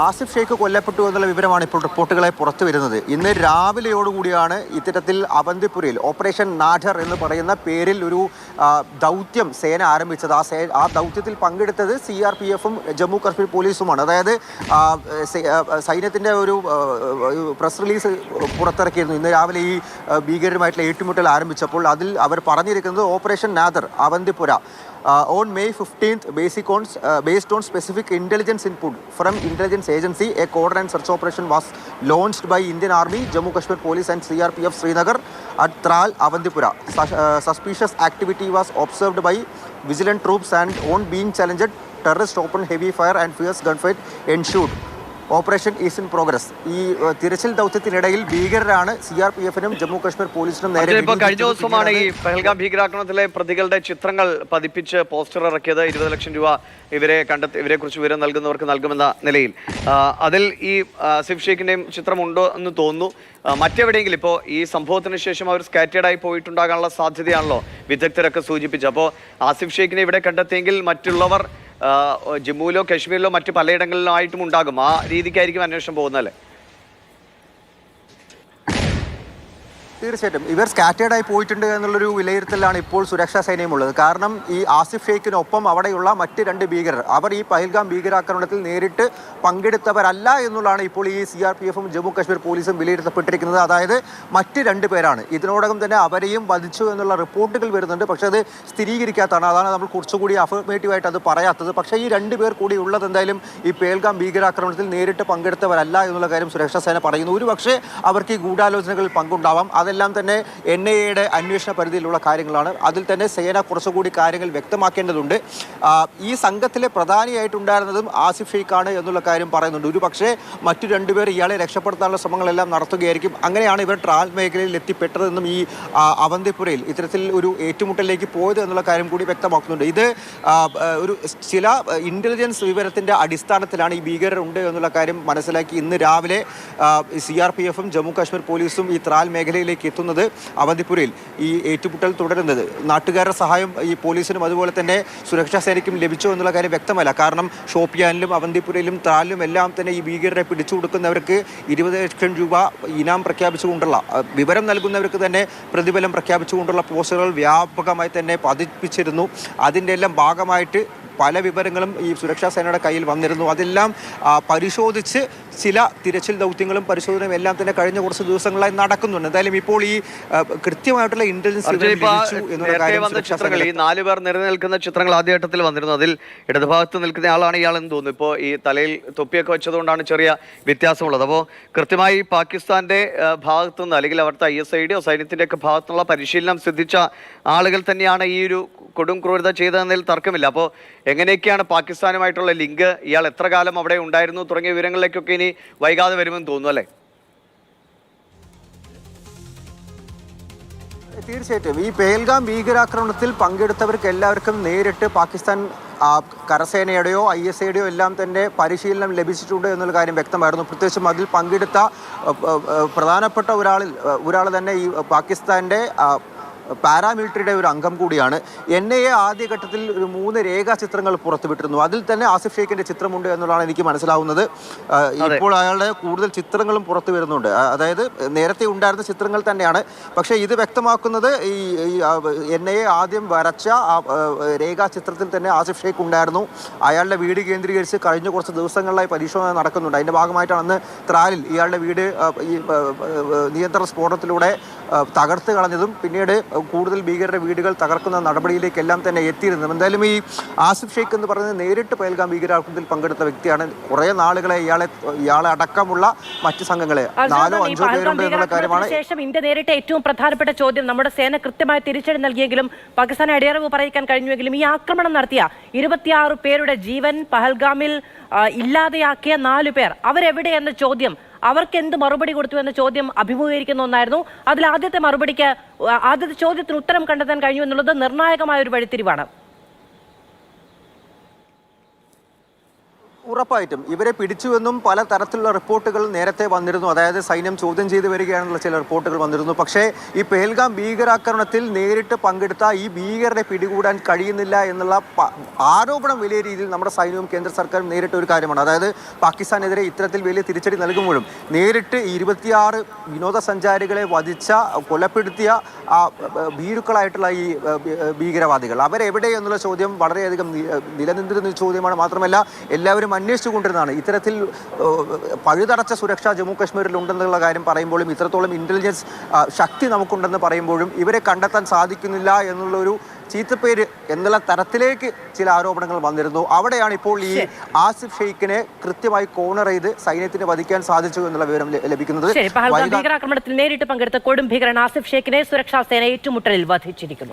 ആസിഫ് ഷെയ്ഖ് കൊല്ലപ്പെട്ടു എന്നുള്ള വിവരമാണ് ഇപ്പോൾ റിപ്പോർട്ടുകളെ പുറത്തു വരുന്നത്. ഇന്ന് രാവിലെയോടുകൂടിയാണ് ഇത്തരത്തിൽ അവന്തിപുരയിൽ ഓപ്പറേഷൻ നാഠർ എന്ന് പറയുന്ന പേരിൽ ഒരു ദൗത്യം സേന ആരംഭിച്ചത്. ആ സേ ആ ദൗത്യത്തിൽ പങ്കെടുത്തത് സി ആർ പി എഫും ജമ്മു കാശ്മീർ പോലീസുമാണ്. അതായത് സൈന്യത്തിന്റെ ഒരു പ്രസ് റിലീസ് പുറത്തിറക്കിയിരുന്നു. ഇന്ന് രാവിലെ ഈ ഭീകരരുമായിട്ടുള്ള ഏറ്റുമുട്ടൽ ആരംഭിച്ചപ്പോൾ അതിൽ അവർ പറഞ്ഞിരിക്കുന്നത് operation Nadar Avantipura. uh, on May 15th, basic on, uh, based on specific intelligence input from intelligence agency, a coordinated search operation was launched by Indian Army, Jammu Kashmir Police and CRPF Srinagar at Tral, Avantipura. Sus- uh, suspicious activity was observed by vigilant troops and on being challenged, terrorists opened heavy fire and fierce gunfight ensued. Operation is in progress. ഈ തിരച്ചിൽ ദൗത്യത്തിനിടയിൽ ഭീകരരാണ് C R P എഫിനും ജമ്മു കാശ്മീർ പോലീസിനും നേരെ കഴിഞ്ഞ. ദിവസമാണ് ഈ പെഹൽഗാം ഭീകരാക്രമണത്തിലെ പ്രതികളുടെ ചിത്രങ്ങൾ പതിപ്പിച്ച് പോസ്റ്റർ ഇറക്കിയത് ഇരുപത് ലക്ഷം രൂപ ഇവരെ കണ്ടെത്തി ഇവരെ കുറിച്ച് വിവരം നൽകുന്നവർക്ക് നൽകുമെന്ന നിലയിൽ. അതിൽ ഈ സിഫ് ഷേഖിന്റെയും ചിത്രമുണ്ടോ എന്ന് തോന്നുന്നു. മറ്റെവിടെയെങ്കിലും ഇപ്പോൾ ഈ സംഭവത്തിന് ശേഷം അവർ സ്കാറ്റേഡായി പോയിട്ടുണ്ടാകാനുള്ള സാധ്യതയാണല്ലോ വിദഗ്ധരൊക്കെ സൂചിപ്പിച്ചു അപ്പോൾ ആസിഫ് ഷേഖിനെ ഇവിടെ കണ്ടെത്തിയെങ്കിൽ മറ്റുള്ളവർ ജമ്മുവിലോ കശ്മീരിലോ മറ്റു പലയിടങ്ങളിലോ ആയിട്ടും ഉണ്ടാകും ആ രീതിക്കായിരിക്കും അന്വേഷണം പോകുന്നതല്ലേ തീർച്ചയായിട്ടും. ഇവർ സ്കാറ്റേഡ് ആയി പോയിട്ടുണ്ട് എന്നുള്ളൊരു വിലയിരുത്തലാണ് ഇപ്പോൾ സുരക്ഷാ സേനയുമുള്ളത്. കാരണം ഈ ആസിഫ് ഷെയ്ഖിനൊപ്പം അവിടെയുള്ള മറ്റ് രണ്ട് ഭീകരർ അവർ ഈ പഹൽഗാം ഭീകരാക്രമണത്തിൽ നേരിട്ട് പങ്കെടുത്തവരല്ല എന്നുള്ളതാണ് ഇപ്പോൾ ഈ സി ആർ പി എഫും ജമ്മു കാശ്മീർ പോലീസും വിലയിരുത്തപ്പെട്ടിരിക്കുന്നത്. അതായത് മറ്റ് രണ്ട് പേരാണ്. ഇതിനോടകം തന്നെ അവരെയും വധിച്ചു എന്നുള്ള റിപ്പോർട്ടുകൾ വരുന്നുണ്ട്. പക്ഷേ അത് സ്ഥിരീകരിക്കാത്തതാണ്. അതാണ് നമ്മൾ കുറച്ചുകൂടി അഫർമേറ്റീവായിട്ട് അത് പറയാത്തത്. പക്ഷേ ഈ രണ്ട് പേർ കൂടി ഉള്ളത് എന്തായാലും ഈ പേൽഗാം ഭീകരാക്രമണത്തിൽ നേരിട്ട് പങ്കെടുത്തവരല്ല എന്നുള്ള കാര്യം സുരക്ഷാ സേന പറയുന്നു. ഒരു പക്ഷേ അവർക്ക് ഈ ഗൂഢാലോചനകളിൽ പങ്കുണ്ടാവാം. അതെല്ലാം തന്നെ എൻ ഐ എയുടെ അന്വേഷണ പരിധിയിലുള്ള കാര്യങ്ങളാണ്. അതിൽ തന്നെ സേന കുറച്ചുകൂടി കാര്യങ്ങൾ വ്യക്തമാക്കേണ്ടതുണ്ട്. ഈ സംഘത്തിലെ പ്രധാനിയായിട്ടുണ്ടായിരുന്നതും ആസിഫ് ഷെയ്ഖാണ് എന്നുള്ള കാര്യം പറയുന്നുണ്ട്. ഒരു പക്ഷേ മറ്റു രണ്ടുപേർ ഇയാളെ രക്ഷപ്പെടുത്താനുള്ള ശ്രമങ്ങളെല്ലാം നടത്തുകയായിരിക്കും. അങ്ങനെയാണ് ഇവർ ട്രാൽ മേഖലയിൽ എത്തിപ്പെട്ടതെന്നും ഈ അവന്തിപ്പുരയിൽ ഇത്തരത്തിൽ ഒരു ഏറ്റുമുട്ടലിലേക്ക് പോയത് എന്നുള്ള കാര്യം കൂടി വ്യക്തമാക്കുന്നുണ്ട്. ഇത് ഒരു ചില ഇന്റലിജൻസ് വിവരത്തിന്റെ അടിസ്ഥാനത്തിലാണ് ഈ ഭീകരർ ഉണ്ട് എന്നുള്ള കാര്യം മനസ്സിലാക്കി ഇന്ന് രാവിലെ സി ആർ പി എഫും ജമ്മു കാശ്മീർ പോലീസും ഈ ത്രാൽ മേഖലയിലേക്ക് എത്തുന്നത് അവന്തിപ്പുരയിൽ ഈ ഏറ്റുമുട്ടൽ തുടരുന്നത്. നാട്ടുകാരുടെ സഹായം ഈ പോലീസിനും അതുപോലെ തന്നെ സുരക്ഷാ സേനയ്ക്കും ലഭിച്ചോ എന്നുള്ള കാര്യം വ്യക്തമല്ല. കാരണം ഷോപ്പിയാനിലും അവന്തിപ്പുരയിലും ത്രാലിലും എല്ലാം തന്നെ ഈ ഭീകരരെ പിടിച്ചു കൊടുക്കുന്നവർക്ക് ഇരുപത് ലക്ഷം രൂപ ഇനാം പ്രഖ്യാപിച്ചുകൊണ്ടുള്ള വിവരം നൽകുന്നവർക്ക് തന്നെ പ്രതിഫലം പ്രഖ്യാപിച്ചുകൊണ്ടുള്ള പോസ്റ്ററുകൾ വ്യാപകമായി തന്നെ പതിപ്പിച്ചിരുന്നു. അതിന്റെ എല്ലാം ഭാഗമായിട്ട് പല വിവരങ്ങളും ഈ സുരക്ഷാ സേനയുടെ കയ്യിൽ വന്നിരുന്നു. അതെല്ലാം പരിശോധിച്ച് ചില തിരച്ചിൽ ദൗത്യങ്ങളും പരിശോധനയും എല്ലാം തന്നെ കഴിഞ്ഞ കുറച്ച് ദിവസങ്ങളായി നടക്കുന്നുണ്ട്. എന്തായാലും ഇപ്പോൾ ഈ കൃത്യമായിട്ടുള്ള ഇന്റലിജൻസ് ഈ നാല് പേർ നിലനിൽക്കുന്ന നിൽക്കുന്ന ചിത്രങ്ങൾ ആദ്യഘട്ടത്തിൽ വന്നിരുന്നു. അതിൽ ഇടതുഭാഗത്ത് നിൽക്കുന്ന ആളാണ് ഇയാൾ എന്ന് തോന്നുന്നു. ഇപ്പോൾ ഈ തലയിൽ തൊപ്പിയൊക്കെ വെച്ചതുകൊണ്ടാണ് ചെറിയ വ്യത്യാസമുള്ളത്. അപ്പോൾ കൃത്യമായി പാകിസ്ഥാന്റെ ഭാഗത്തുനിന്ന് ഭാഗത്തു നിന്ന് അല്ലെങ്കിൽ അവിടുത്തെ ഐ എസ് ഐ ഡിയോ സൈന്യത്തിന്റെ ഒക്കെ ഭാഗത്തുനിന്നുള്ള പരിശീലനം സിദ്ധിച്ച ആളുകൾ തന്നെയാണ് ഈ ഒരു കൊടും ക്രൂരത ചെയ്തതെന്നതിൽ തർക്കമില്ല. അപ്പോൾ എങ്ങനെയൊക്കെയാണ് പാകിസ്ഥാനുമായിട്ടുള്ള ലിങ്ക്? ഇയാൾ എത്ര കാലം അവിടെ ഉണ്ടായിരുന്നു? തുടങ്ങിയ വിവരങ്ങളിലേക്കൊക്കെ ഇനി വൈകാതെ വരുമെന്ന് തോന്നുന്നു അല്ലേ? തീർച്ചയായിട്ടും. ഈ പേൽഗാം ഭീകരാക്രമണത്തിൽ പങ്കെടുത്തവർക്ക് എല്ലാവർക്കും നേരിട്ട് പാകിസ്ഥാൻ കരസേനയുടെയോ ഐ എസ് ഐയുടെയോ എല്ലാം തന്നെ പരിശീലനം ലഭിച്ചിട്ടുണ്ട് എന്നുള്ള കാര്യം വ്യക്തമായിരുന്നു. പ്രത്യേകിച്ചും അതിൽ പങ്കെടുത്ത പ്രധാനപ്പെട്ട ഒരാളിൽ ഒരാൾ തന്നെ ഈ പാകിസ്ഥാന്റെ പാരാമിലിറ്ററിയുടെ ഒരു അംഗം കൂടിയാണ്. എൻ ഐ എ ആദ്യഘട്ടത്തിൽ ഒരു മൂന്ന് രേഖാചിത്രങ്ങൾ പുറത്തുവിട്ടിരുന്നു. അതിൽ തന്നെ ആസിഫ് ഷെയ്ഖിന്റെ ചിത്രമുണ്ട് എന്നുള്ളതാണ് എനിക്ക് മനസ്സിലാവുന്നത്. ഇപ്പോൾ അയാളുടെ കൂടുതൽ ചിത്രങ്ങളും പുറത്തു വരുന്നുണ്ട്. അതായത് നേരത്തെ ഉണ്ടായിരുന്ന ചിത്രങ്ങൾ തന്നെയാണ്. പക്ഷേ ഇത് വ്യക്തമാക്കുന്നത് ഈ എൻ ഐ എ ആദ്യം വരച്ച രേഖാചിത്രത്തിൽ തന്നെ ആസിഫ് ഷെയ്ഖ് ഉണ്ടായിരുന്നു. അയാളുടെ വീട് കേന്ദ്രീകരിച്ച് കഴിഞ്ഞ കുറച്ച് ദിവസങ്ങളിലായി പരിശോധന നടക്കുന്നുണ്ട്. അതിന്റെ ഭാഗമായിട്ടാണ് അന്ന് ത്രാലിൽ ഇയാളുടെ വീട് ഈ നിയന്ത്രണ സ്ഫോടനത്തിലൂടെ തകർത്ത് കളഞ്ഞതും പിന്നീട് കൂടുതൽ ഭീകരരുടെ വീടുകൾ തകർക്കുന്ന നടപടിയിലേക്കെല്ലാം തന്നെ എത്തിയിരുന്നു എന്തായാലും ഈ ആസിഫ് ഷെയ്ഖ് എന്ന് പറയുന്നത് നേരിട്ട് പയൽഗാം ഭീകരാക്രമത്തിൽ പങ്കെടുത്ത വ്യക്തിയാണ്. കുറേ നാളുകളെ ഇയാളെ ഇയാളെ അടക്കമുള്ള മറ്റ് സംഘങ്ങളെ നാലോ അഞ്ചോ പേരുണ്ട് എന്നുള്ള കാര്യമാണ് ശേഷം ഇന്ത്യ നേരിട്ട ഏറ്റവും പ്രധാനപ്പെട്ട ചോദ്യം നമ്മുടെ സേന കൃത്യമായ തിരിച്ചടി നൽകിയെങ്കിലും പാകിസ്ഥാനെ അടിയറവ് പറയിക്കാൻ കഴിഞ്ഞുവെങ്കിലും ഈ ആക്രമണം നടത്തിയ ഇരുപത്തിയാറ് പേരുടെ ജീവൻ പഹൽഗാമിൽ ഇല്ലാതെയാക്കിയ നാലു പേർ. അവരെവിടെ എന്ന ചോദ്യം അവർക്ക് എന്ത് മറുപടി കൊടുത്തു എന്ന ചോദ്യം അഭിമുഖീകരിക്കുന്ന ഒന്നായിരുന്നു. അതിൽ ആദ്യത്തെ മറുപടിക്ക് ആദ്യത്തെ ചോദ്യത്തിന് ഉത്തരം കണ്ടെത്താൻ കഴിഞ്ഞു എന്നുള്ളത് നിർണായകമായ ഒരു വഴിത്തിരിവാണ്. ഉറപ്പായിട്ടും ഇവരെ പിടിച്ചുവെന്നും പല തരത്തിലുള്ള റിപ്പോർട്ടുകൾ നേരത്തെ വന്നിരുന്നു. അതായത് സൈന്യം ചോദ്യം ചെയ്തു വരികയാണെന്നുള്ള ചില റിപ്പോർട്ടുകൾ വന്നിരുന്നു. പക്ഷേ ഈ പെഹൽഗാം ഭീകരാക്രമണത്തിൽ നേരിട്ട് പങ്കെടുത്ത ഈ ഭീകരരെ പിടികൂടാൻ കഴിയുന്നില്ല എന്നുള്ള ആരോപണം വലിയ രീതിയിൽ നമ്മുടെ സൈന്യവും കേന്ദ്ര സർക്കാരും നേരിട്ട ഒരു കാര്യമാണ്. അതായത് പാകിസ്ഥാനെതിരെ ഇത്തരത്തിൽ വലിയ തിരിച്ചടി നൽകുമ്പോഴും നേരിട്ട് ഇരുപത്തിയാറ് വിനോദസഞ്ചാരികളെ വധിച്ച കൊലപ്പെടുത്തിയ ഭീരുക്കളായിട്ടുള്ള ഈ ഭീകരവാദികൾ. അവരെവിടെ എന്നുള്ള ചോദ്യം വളരെയധികം നിലനിന്നിരുന്ന ചോദ്യമാണ് മാത്രമല്ല എല്ലാവരും അന്വേഷിച്ചു കൊണ്ടിരുന്നതാണ് ഇത്തരത്തിൽ പഴുതടച്ച സുരക്ഷ ജമ്മു കാശ്മീരിൽ ഉണ്ടെന്നുള്ള കാര്യം പറയുമ്പോഴും ഇത്രത്തോളം ഇന്റലിജൻസ് ശക്തി നമുക്കുണ്ടെന്ന് പറയുമ്പോഴും ഇവരെ കണ്ടെത്താൻ സാധിക്കുന്നില്ല എന്നുള്ളൊരു ചീത്തപ്പേര് എന്നുള്ള തരത്തിലേക്ക് ചില ആരോപണങ്ങൾ വന്നിരുന്നു. അവിടെയാണ് ഇപ്പോൾ ഈ ആസിഫ് ഷെയ്ഖിനെ കൃത്യമായി കോണർ ചെയ്ത് സൈന്യത്തിന് വധിക്കാൻ സാധിച്ചു എന്നുള്ള വിവരം ലഭിക്കുന്നത്. ഭീകരാക്രമണത്തിൽ നേരിട്ട് പങ്കെടുത്ത കൊടും ഭീകരൻ ആസിഫ് ഷെയ്ഖിനെ സുരക്ഷാ സേന ഏറ്റുമുട്ടലിൽ വധിച്ചിരിക്കുന്നു.